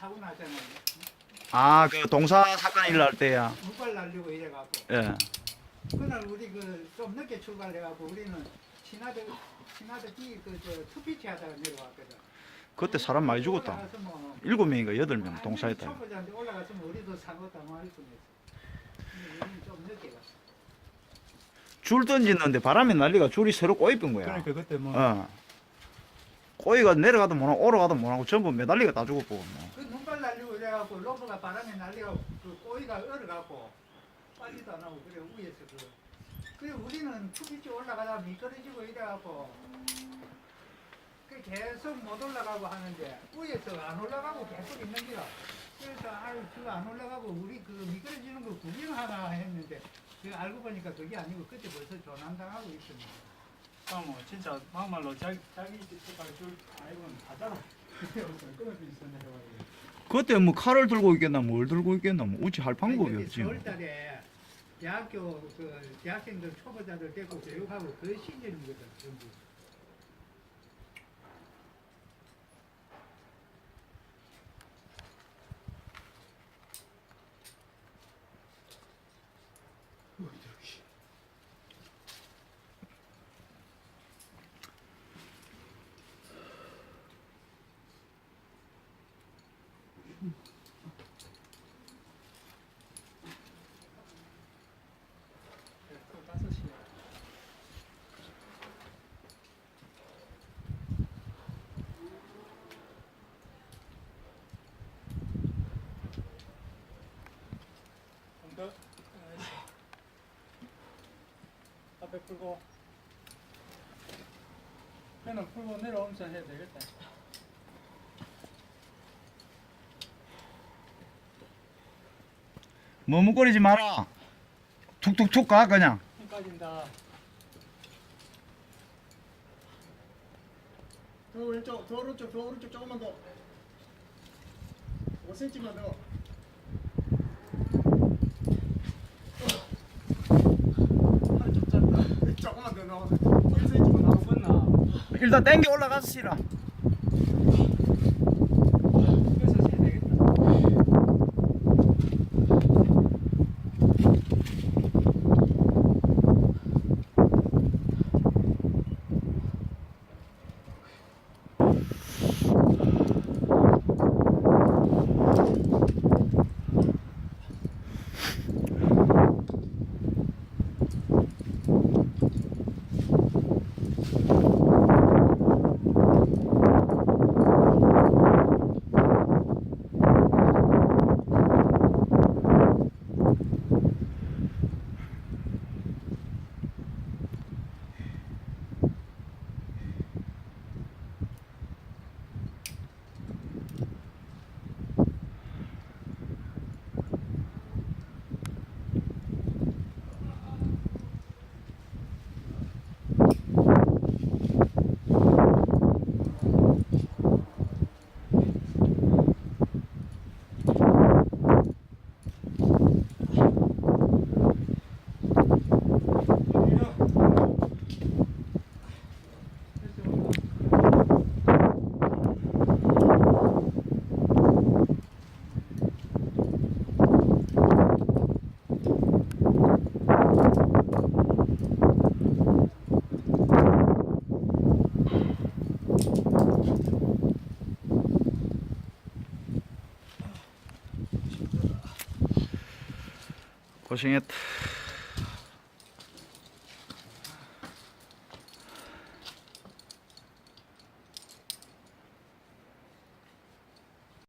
사고 나잖아요. 아, 그 동사 사건 일날 때야. 물발 날리고 이래갖고. 예. 그날 우리 그 좀 늦게 출발해갖고 우리는 신하들 신하들 뒤그저 투피치 하다가 내려왔거든. 그때 사람 많이 죽었다. 올라가서 뭐 일곱 명인가 여덟 명 동사했다. 초보자인데 올라갔으면 우리도 사고 당할 뻔했어. 근데 우리는 좀 늦게 갔어. 줄 던지는데 바람이 날리가 줄이 새로 꼬입은 거야. 그러니까 그때 뭐 어. 꼬이가 내려가도 못하고 오러가도 못하고 전부 매달리가 다 죽었고 뭐. 그 눈발 날리고 이래갖고 로브가 바람에 날리고 그 꼬이가 얼어갖고 빠지도 안 하고 그래 위에서 그. 그래 우리는 투비치 올라가다 미끄러지고 이래갖고 그 계속 못 올라가고 하는데 위에서 안 올라가고 계속 있는 기라 그래서 아유 저거 안 올라가고 우리 그 미끄러지는 거 구경하나 했는데 그 알고 보니까 그게 아니고 그때 벌써 조난당하고 있었네 아, 뭐 진짜 막말로 자기 자기 집까지 줄 알고는 가잖아. 그때 뭐 칼을 들고 있겠나 뭘 들고 있겠나 뭐 어찌 할 방법이 없지. 뭐. 4월달에 대학교 그 대학생들 초보자들 데리고 교육하고 그 시즌이거든 전부에. 더. 아이씨. 앞에 풀고. 배는 풀고 내려오면서 해야 되겠다. 머뭇거리지 마라. 툭툭툭 가 그냥. 힘 빠진다. 더 왼쪽, 더 오른쪽, 더 오른쪽 조금만 더. 5cm만 더. 팔이 좀 짧다. 조금만 더 나와서 1cm만 나와. 끝나. 일단 땡겨 올라가서 시라. 고생했다.